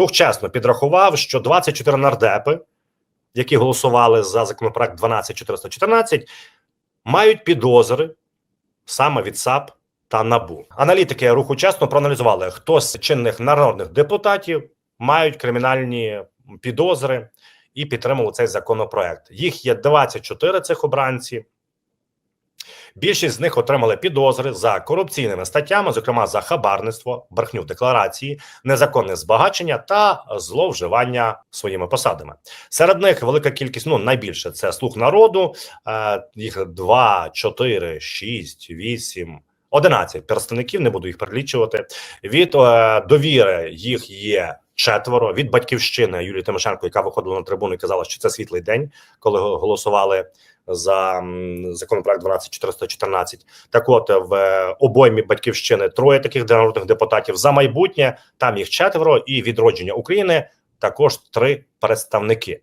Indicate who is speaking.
Speaker 1: рух чесно підрахував, що 24 нардепи, які голосували за законопроект 12414, мають підозри саме від САП та НАБУ. Аналітики руху чесно проаналізували, хто з чинних народних депутатів мають кримінальні підозри і підтримували цей законопроект. Їх є 24 цих обранці. Більшість з них отримали підозри за корупційними статтями, зокрема за хабарництво, брехню в декларації, незаконне збагачення та зловживання своїми посадами. Серед них велика кількість, ну найбільше це слуг народу. Е, їх 2, 4, 6, 8, 11 представників. Не буду їх перелічувати. Від е, довіри їх є. Четверо від батьківщини Юлії Тимошенко, яка виходила на трибуну і казала, що це світлий день, коли голосували за законопроект 12414. Так, от в е, обоймі батьківщини троє таких народних депутатів за майбутнє. Там їх четверо, і відродження України також три представники.